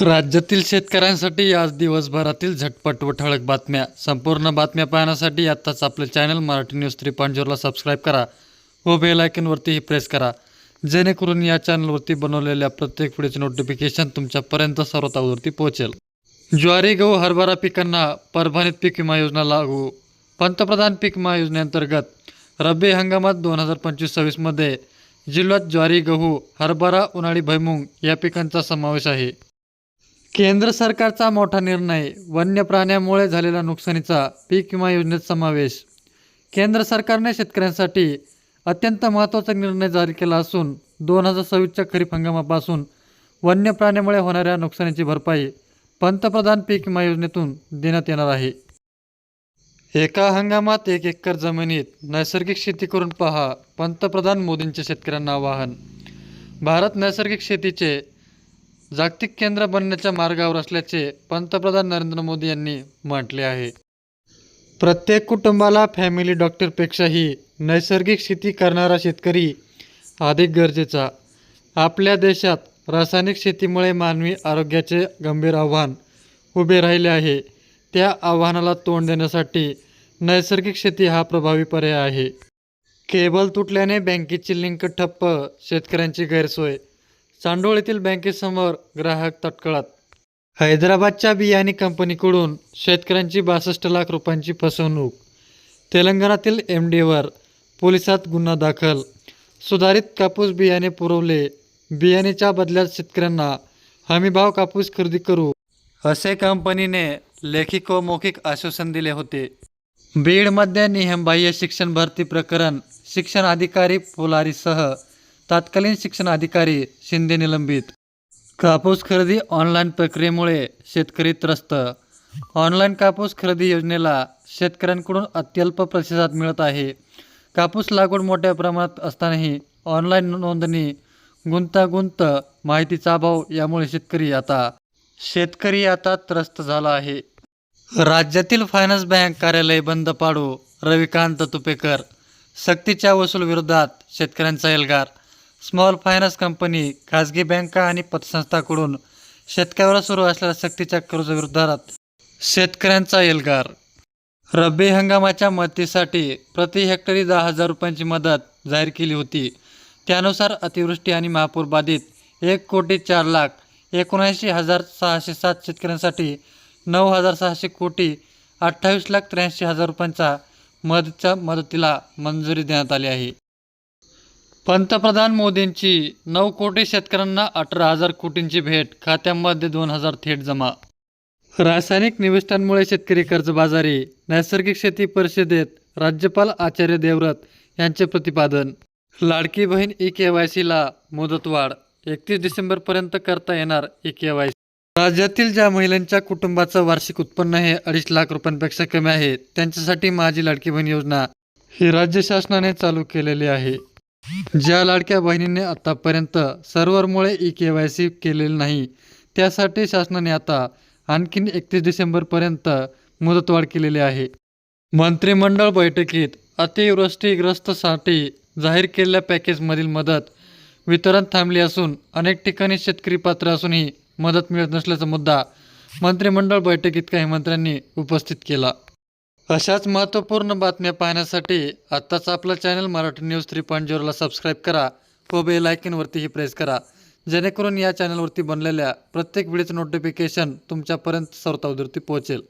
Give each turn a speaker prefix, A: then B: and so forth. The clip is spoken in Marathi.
A: राज्यातील शेतकऱ्यांसाठी आज दिवसभरातील झटपट व ठळक बातम्या. संपूर्ण बातम्या पाहण्यासाठी आत्ताच आपले channel Marathi news three point झिरोला subscribe करा व बेल आयकनवरतीही प्रेस करा. जेणेकरून या चॅनलवरती बनवलेल्या प्रत्येक व्हिडिओचे नोटिफिकेशन तुमच्यापर्यंत सर्वात अगोदरती पोहोचेल. ज्वारी गहू हरभरा पिकांना परभणीत पीक विमा योजना लागू. पंतप्रधान पीक विमा योजनेअंतर्गत रब्बी हंगामात दोन हजार पंचवीस सव्वीसमध्ये जिल्ह्यात ज्वारी गहू हरभरा उन्हाळी भैमुंग या पिकांचा समावेश आहे. केंद्र सरकारचा मोठा निर्णय वन्य प्राण्यामुळे झालेल्या नुकसानीचा पीक विमा योजनेत समावेश. केंद्र सरकारने शेतकऱ्यांसाठी अत्यंत महत्त्वाचा निर्णय जारी केला असून दोन हजार सव्वीसच्या खरीप हंगामापासून वन्य प्राण्यामुळे होणाऱ्या नुकसानीची भरपाई पंतप्रधान पीक विमा योजनेतून देण्यात येणार आहे. एका हंगामात एक एकर जमिनीत नैसर्गिक शेती करून पहा पंतप्रधान मोदींचे शेतकऱ्यांना आवाहन. भारत नैसर्गिक शेतीचे जागतिक केंद्र बनण्याच्या मार्गावर असल्याचे पंतप्रधान नरेंद्र मोदी यांनी म्हटले आहे. प्रत्येक कुटुंबाला फॅमिली डॉक्टरपेक्षाही नैसर्गिक शेती करणारा शेतकरी अधिक गरजेचा. आपल्या देशात रासायनिक शेतीमुळे मानवी आरोग्याचे गंभीर आव्हान उभे राहिले आहे. त्या आव्हानाला तोंड देण्यासाठी नैसर्गिक शेती हा प्रभावी पर्याय आहे. केबल तुटल्याने बँकेची लिंक ठप्प शेतकऱ्यांची गैरसोय चांडोळ येथील बँकेसमोर ग्राहक तटकळात. हैदराबादच्या बियाणे कंपनीकडून शेतकऱ्यांची बासष्ट लाख रुपयांची फसवणूक. तेलंगणातील एम डीवर पोलिसात गुन्हा दाखल. सुधारित कापूस बियाणे पुरवले. बियाणेच्या बदल्यात शेतकऱ्यांना हमीभाव कापूस खरेदी करू. असे कंपनीने लेखिक व मौखिक आश्वासन दिले होते. बीडमध्ये नियमबाह्य शिक्षण भरती प्रकरण शिक्षण अधिकारी पुलारीसह तत्कालीन शिक्षण अधिकारी शिंदे निलंबित. कापूस खरेदी ऑनलाईन प्रक्रियेमुळे शेतकरी त्रस्त. ऑनलाईन कापूस खरेदी योजनेला शेतकऱ्यांकडून अत्यल्प प्रतिसाद मिळत आहे. कापूस लागवड मोठ्या प्रमाणात असतानाही ऑनलाईन नोंदणी गुंतागुंत माहितीचा अभाव यामुळे शेतकरी आता शेतकरी आता त्रस्त झाला आहे. राज्यातील फायनान्स बँक कार्यालय बंद पाडू रविकांत तुपेकर. सक्तीच्या वसूल विरोधात शेतकऱ्यांचा एल्गार स्मॉल फायनान्स कंपनी खाजगी बँका आणि पतसंस्थाकडून शेतकऱ्यावर सुरू असलेल्या सक्तीच्या कर्जविरोधात शेतकऱ्यांचा एल्गार. रब्बी हंगामाच्या मदतीसाठी प्रति हेक्टरी दहा हजार रुपयांची मदत जाहीर केली होती. त्यानुसार अतिवृष्टी आणि महापूर बाधित एक कोटी चार लाख एकोणऐंशी हजार सहाशे सात शेतकऱ्यांसाठी नऊ हजार सहाशे कोटी अठ्ठावीस लाख त्र्याऐंशी हजार रुपयांचा मदतच्या मदतीला मंजुरी देण्यात आली आहे. पंतप्रधान मोदींची नऊ कोटी शेतकऱ्यांना अठरा हजार कोटींची भेट खात्यामध्ये दोन हजार थेट जमा. रासायनिक निविष्ठांमुळे शेतकरी कर्जबाजारी नैसर्गिक शेती परिषदेत राज्यपाल आचार्य देवव्रत यांचे प्रतिपादन. Ladki Bahin E K Y सीला मुदतवाढ एकतीस डिसेंबरपर्यंत करता येणार ई के वाय राज्यातील ज्या महिलांच्या कुटुंबाचं वार्षिक उत्पन्न हे अडीच लाख रुपयांपेक्षा कमी आहे त्यांच्यासाठी माझी लाडकी बहीण योजना ही राज्य शासनाने चालू केलेली आहे. ज्या लाडक्या बहिणींनी आतापर्यंत सर्व्हरमुळे ई के वाय सी केलेली नाही त्यासाठी शासनाने आता आणखीन एकतीस डिसेंबरपर्यंत मुदतवाढ केलेली आहे. मंत्रिमंडळ बैठकीत अतिवृष्टीग्रस्तसाठी जाहीर केलेल्या पॅकेजमधील मदत वितरण थांबली असून अनेक ठिकाणी शेतकरी पात्र असूनही मदत मिळत नसल्याचा मुद्दा मंत्रिमंडळ बैठकीत काही मंत्र्यांनी उपस्थित केला. अशाच महत्त्वपूर्ण बातम्या पाहण्यासाठी आत्ताच आपला channel Marathi news three point झिरोला subscribe करा व बेल आयकनवरतीही प्रेस करा. जेणेकरून या चॅनलवरती बनलेल्या प्रत्येक वेळेचं नोटिफिकेशन तुमच्यापर्यंत सर्वतावरती पोहोचेल.